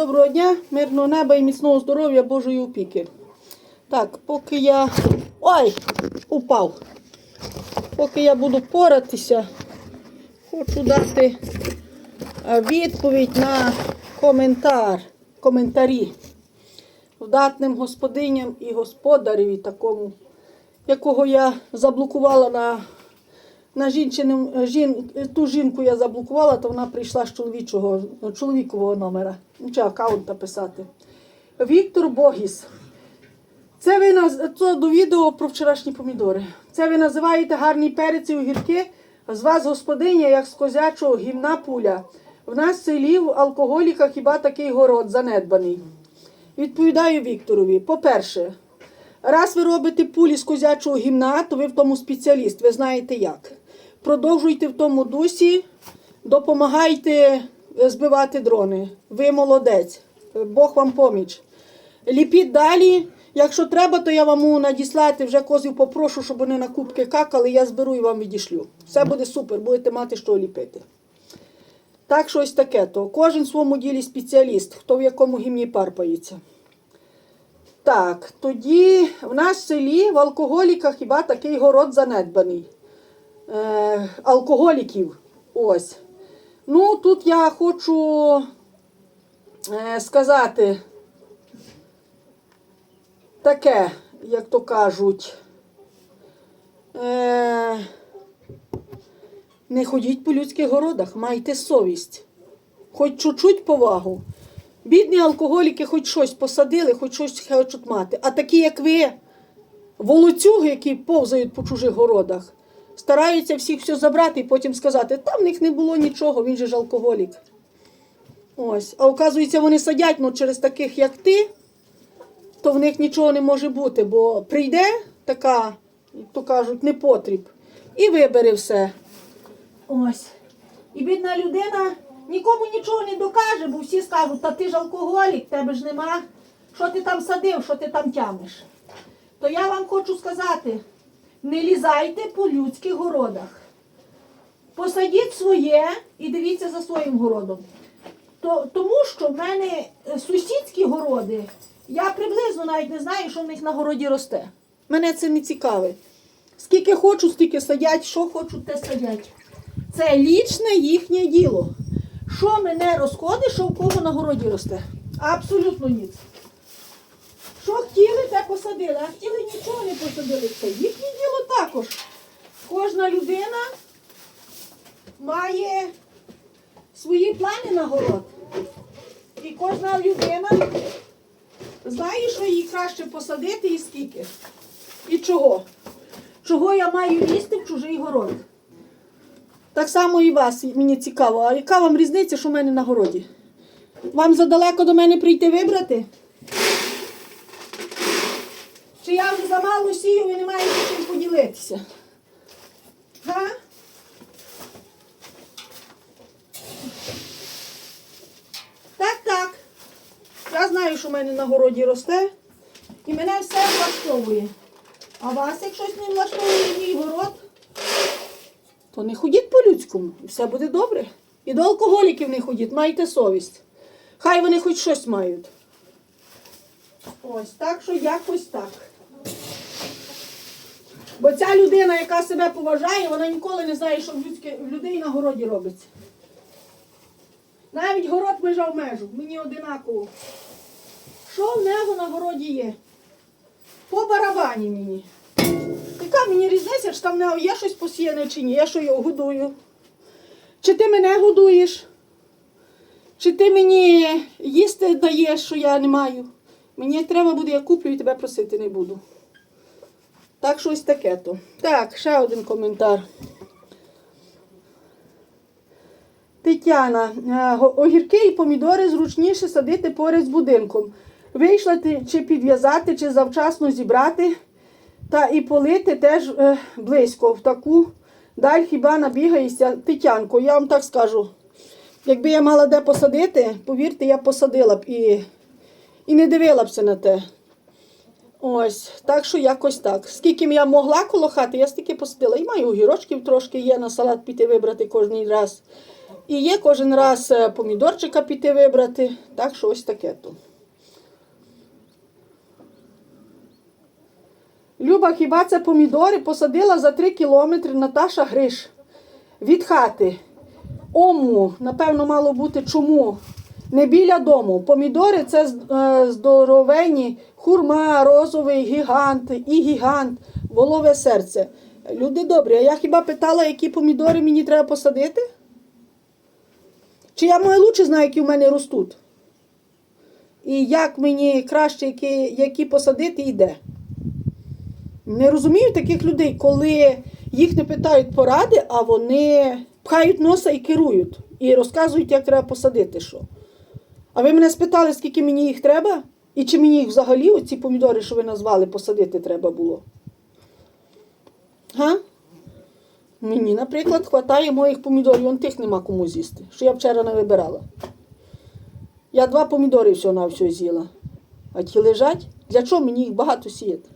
Доброго дня, мирного неба і міцного здоров'я Божої опіки. Так, поки я. Ой! Упав. Поки я буду поратися, хочу дати відповідь на коментар, коментарі вдатним господиням і господареві такому, якого я заблокувала на, на жінчиним, жін, ту жінку я заблокувала, то вона прийшла з чоловічого, чоловікового номера, чи аккаунта писати. Віктор Богіс. Це ви наз... це до відео про вчорашні помідори. Це ви називаєте гарні переці огірки. З вас господиня, як з козячого гімна пуля. В нас в селі в алкоголіка хіба такий город занедбаний. Відповідаю Вікторові. По-перше, раз ви робите пулі з козячого гімна, то ви в тому спеціаліст, ви знаєте як. Продовжуйте в тому дусі, допомагайте е, збивати дрони. Ви молодець. Бог вам поміч. Ліпіть далі. Якщо треба, то я вам надіслати вже козів попрошу, щоб вони на кубки какали, я зберу і вам відішлю. Все буде супер, будете мати що ліпити. Так, щось таке то. Кожен в своєму ділі спеціаліст, хто в якому гімні парпається. Так, тоді в нас в селі в алкоголіках хіба такий город занедбаний. Е, алкоголіків. Ось. Ну, тут я хочу е, сказати таке, як то кажуть. Е, не ходіть по людських городах, майте совість. Хоч чуть-чуть повагу. Бідні алкоголіки хоч щось посадили, хоч щось хочуть мати. А такі, як ви, волоцюги, які повзають по чужих городах, стараються всіх все забрати і потім сказати, там в них не було нічого, він же ж алкоголік. Ось. А оказується, вони садять ну, через таких, як ти, то в них нічого не може бути, бо прийде така, то кажуть, непотріб, і вибере все. Ось. І бідна людина нікому нічого не докаже, бо всі скажуть, та ти ж алкоголік, тебе ж нема. Що ти там садив, що ти там тямиш? То я вам хочу сказати, не лізайте по людських городах. Посадіть своє і дивіться за своїм городом. То, тому що в мене е, сусідські городи, я приблизно навіть не знаю, що в них на городі росте. Мене це не цікавить. Скільки хочу, стільки садять, що хочуть, те садять. Це лічне їхнє діло. Що мене розходить, що в кого на городі росте? Абсолютно ніц. Що хотіли, те посадили, а хотіли нічого не посадили. Це їхнє діло також. Кожна людина має свої плани на город. І кожна людина знає, що їй краще посадити і скільки. І чого. Чого я маю лізти в чужий город. Так само і вас мені цікаво. А яка вам різниця, що в мене на городі? Вам задалеко до мене прийти вибрати? Чи я вже замало сію і не маю чим поділитися? Га? Так, так. Я знаю, що в мене на городі росте, і мене все влаштовує. А вас, як щось не влаштовує мій город, то не ходіть по-людському, і все буде добре. І до алкоголіків не ходіть, майте совість. Хай вони хоч щось мають. Ось так, що якось так. Бо ця людина, яка себе поважає, вона ніколи не знає, що в, людське, в людей на городі робиться. Навіть город межа в межу, мені одинаково. Що в нього на городі є? По барабані мені. Яка мені різниця, чи там в нього є щось посіяне чи ні? Я що його годую? Чи ти мене годуєш? Чи ти мені їсти даєш, що я не маю? Мені як треба буде, я куплю і тебе просити не буду. Так, щось таке то. Так, ще один коментар. Тетяна, е, огірки і помідори зручніше садити поряд з будинком. Вийшла чи підв'язати, чи завчасно зібрати, та і полити теж е, близько. В таку даль хіба набігаєшся. Тетянко, я вам так скажу. Якби я мала де посадити, повірте, я посадила б і, і не дивилася на те. Ось, так що якось так. Скільки я могла коло хати, я стільки посадила. І маю огірочків трошки є на салат піти вибрати кожен раз. І є кожен раз е, помідорчика піти вибрати. Так що ось таке то. Люба, хіба це помідори посадила за 3 кілометри Наташа Гриш від хати. Ому, напевно, мало бути чому. Не біля дому. Помідори це е, хурма, розовий, гігант і гігант, волове серце. Люди добрі, а я хіба питала, які помідори мені треба посадити? Чи я маю лучше знаю, які в мене ростуть? І як мені краще, які, які посадити і де? Не розумію таких людей, коли їх не питають поради, а вони пхають носа і керують. І розказують, як треба посадити що. А ви мене спитали, скільки мені їх треба? І чи мені їх взагалі, оці помідори, що ви назвали, посадити треба було? Га? Мені, наприклад, хватає моїх помідорів, вон тих нема кому з'їсти, що я вчора не вибирала. Я два помідори всього на все з'їла. А ті лежать. Для чого мені їх багато сіяти?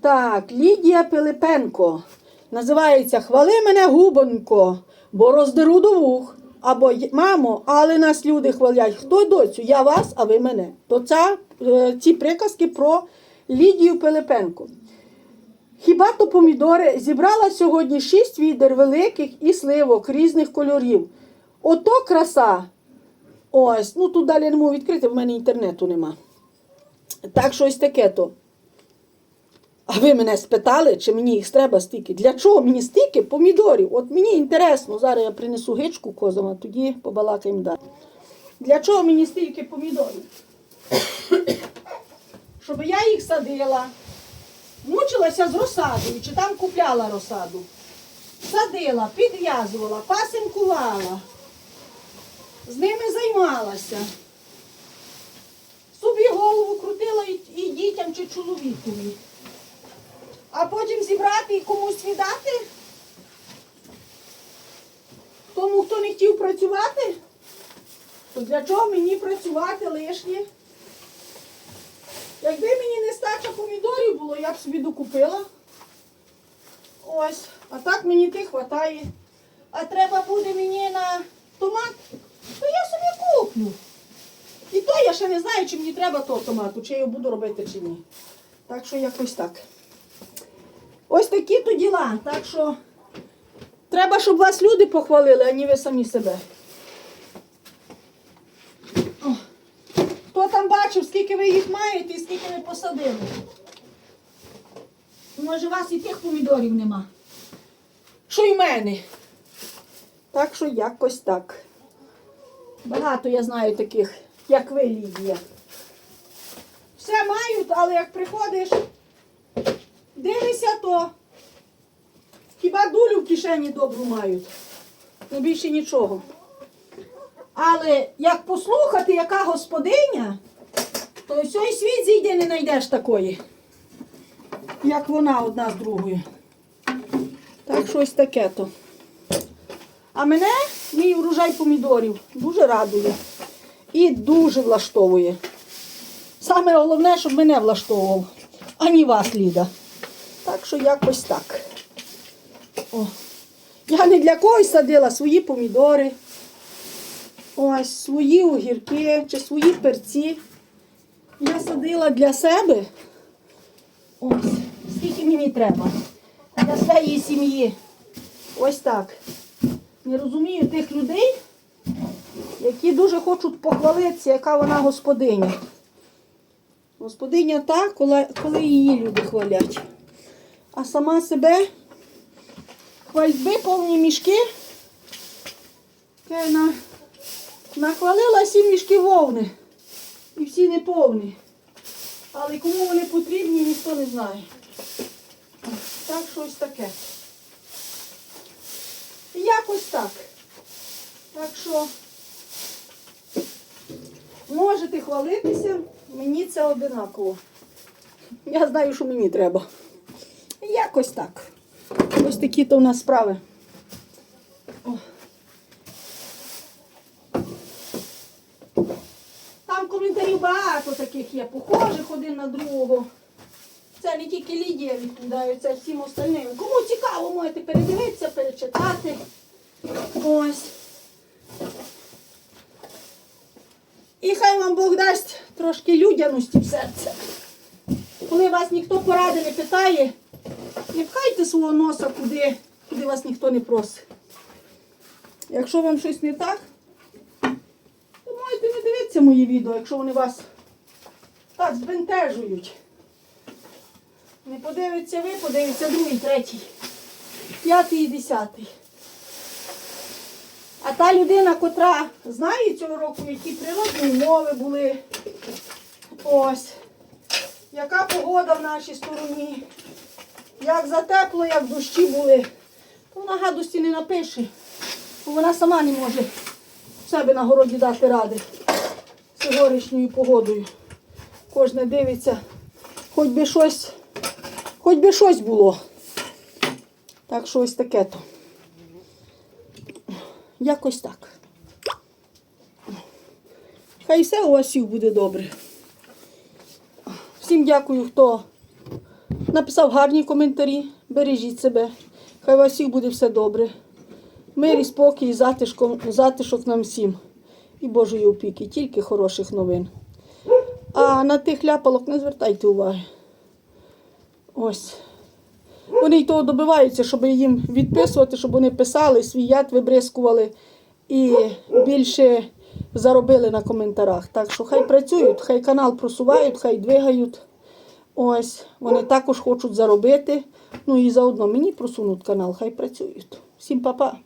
Так, Лідія Пилипенко. Називається Хвали мене губонько, бо роздеру до вух. Або мамо, але нас люди хвалять. Хто доцю? Я вас, а ви мене. То це ці приказки про Лідію Пилипенко. Хіба то помідори зібрала сьогодні шість відер великих і сливок різних кольорів. Ото краса. Ось, ну тут далі не можу відкрити, в мене інтернету нема. Так що ось таке то. А ви мене спитали, чи мені їх треба стільки? Для чого мені стільки помідорів? От мені інтересно, зараз я принесу гичку козам, а тоді побалакаємо далі. Для чого мені стільки помідорів? Щоб я їх садила, мучилася з розсадою, чи там купляла розсаду. Садила, підв'язувала, пасинкувала, з ними займалася. Собі голову крутила і, дітям чи чоловікові. А потім зібрати і комусь віддати? Тому, хто не хотів працювати, то для чого мені працювати лишнє? Якби мені не стача помідорів було, я б собі докупила. Ось, а так мені тих хватає. А треба буде мені на томат, то я собі куплю. І то я ще не знаю, чи мені треба того томату, чи я його буду робити, чи ні. Так що якось так. Ось такі то діла. Так що треба, щоб вас люди похвалили, а не ви самі себе. О. Хто там бачив, скільки ви їх маєте і скільки ви посадили? Може, у вас і тих помідорів нема. Що й в мене. Так що якось так. Багато я знаю таких, як ви, Лідія. Все мають, але як приходиш, дивися, то хіба дулю в кишені добру мають. Ну більше нічого. Але як послухати, яка господиня, то всій світ зійде не знайдеш такої, як вона одна з другою. Так щось таке то. А мене мій врожай помідорів дуже радує і дуже влаштовує. Саме головне, щоб мене влаштовував, а не вас, Ліда. Що якось так. О. Я не для когось садила свої помідори. Ось свої огірки чи свої перці. Я садила для себе. Ось, скільки мені треба. Для своєї сім'ї. Ось так. Не розумію тих людей, які дуже хочуть похвалитися, яка вона господиня. Господиня та, коли, коли її люди хвалять. А сама себе хвальби повні мішки. На, нахвалила сім мішки вовни. І всі не повні. Але кому вони потрібні, ніхто не знає. Так щось таке. Якось так. Так що можете хвалитися, мені це одинаково. Я знаю, що мені треба. Якось так. Ось такі то в нас справи. О. Там коментарів багато таких є, похожих один на другого. Це не тільки Лідія відповідає, це всім остальним. Кому цікаво, можете передивитися, перечитати. Ось. І хай вам Бог дасть трошки людяності в серце. Коли вас ніхто поради не питає, не пхайте свого носа куди, куди вас ніхто не просить. Якщо вам щось не так, то можете не дивитися мої відео, якщо вони вас так збентежують. Не подивиться ви, подивиться другий, третій, п'ятий і десятий. А та людина, котра знає цього року, які природні умови були, ось, яка погода в нашій стороні, як затепло, як дощі були, то вона гадості не напише, бо вона сама не може себе на городі дати ради з горішньою погодою. Кожне дивиться, хоч би щось, хоч би щось було. Так що ось таке то. Якось так. Хай все у вас буде добре. Всім дякую, хто написав гарні коментарі. Бережіть себе. Хай у вас всіх буде все добре. Мир і спокій, і затишком, затишок нам всім. І Божої опіки, тільки хороших новин. А на тих ляпалок не звертайте уваги. Ось. Вони й того добиваються, щоб їм відписувати, щоб вони писали, свій яд вибризкували і більше заробили на коментарях. Так що хай працюють, хай канал просувають, хай двигають. Ось, вони також хочуть заробити. Ну і заодно мені просунуть канал, хай працюють. Всім па-па.